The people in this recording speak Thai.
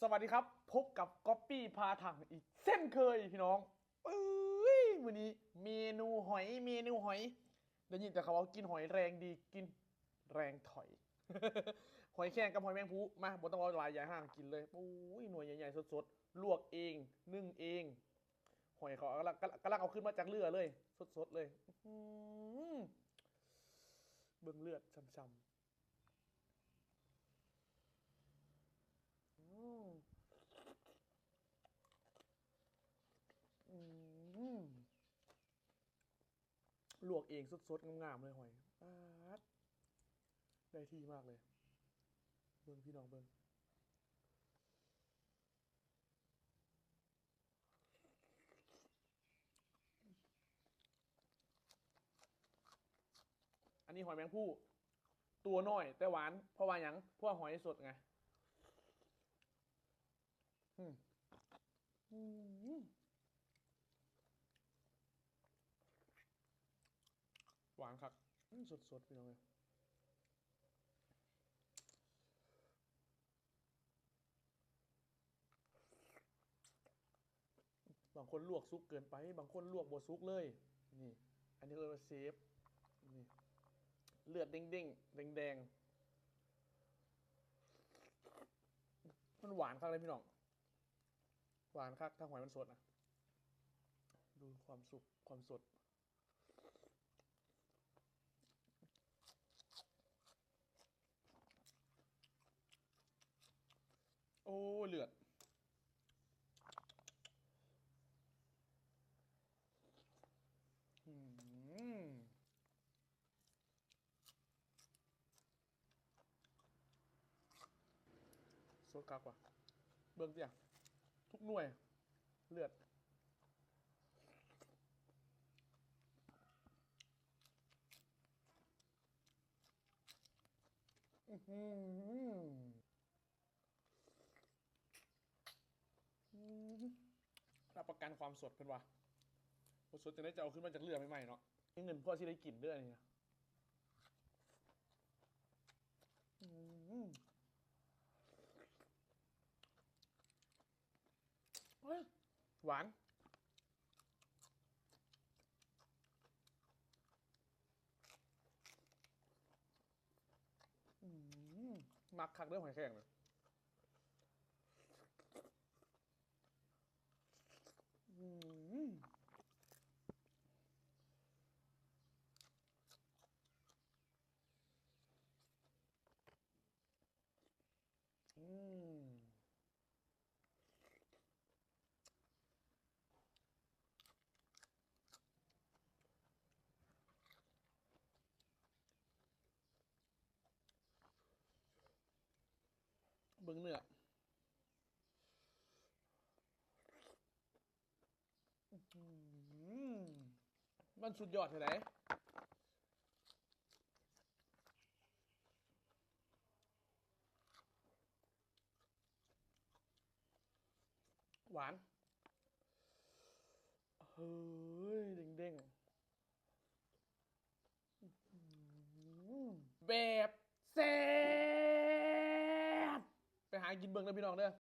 สวัสดีครับ พบกับก๊อปปี้พาถังอีกเส้นเคยพี่น้องเอ้ยวันนี้เมนูหอยเมนูหอยได้ยินแต่เขาว่ากินหอยแรงดีกินแรงถอย หอยแครงกับหอยแมงภูมาบนต้องเอาหลายอย่างห้างกินเลยโอ้ยหน่วยใหญ่ๆสดๆลวกเองนึ่งเอง หอยเขากำลังกำลังเอาขึ้นมาจากเรือเลย สดๆเลยอื้องเลือดช้ำๆ อืมอืม ลวกเองสดๆงามๆเลยหอยป๊าดได้ที่มากเลย เบิ้งพี่น้องเบิ้งอันนี้หอยแมงผู้ตัวน้อย แต่หวาน เพราะว่าหยังเพราะว่าหอยสดไง อืมอืมหวานครับสดสดๆพี่น้องเลยบางคนลวกซุกเกินไป บางคนลวกบดซุกเลย นี่ อันนี้เรียกว่าเซฟนี่เลือดเด้งเด้งแดงแดงๆมันหวานครับเลยพี่น้อง หวานคักถ้าหอยมันสดนะ ดูความสุกความสด โอ้ เลือด อืมสดคักว่ะ เบิ่งเตียทุกหน่วย เลือด อื้อมรับประ กันความสดเพิ่นว่าบ่สดจะได้จะเอาขึ้นมาจากเรือใหม่ๆเนาะนี่เงินพ่อที่ได้กินเด้วยนี่นะหวานมมักคักเรื่องหอยแครงเลยอืมอืม เบิ่งเนื้อมันสุดยอดเท่าไหร่หวาน เฮ้ย เด้งๆอื้อหือแบบแซ่ กินเบิ่งเลยพี่น้องเด้อ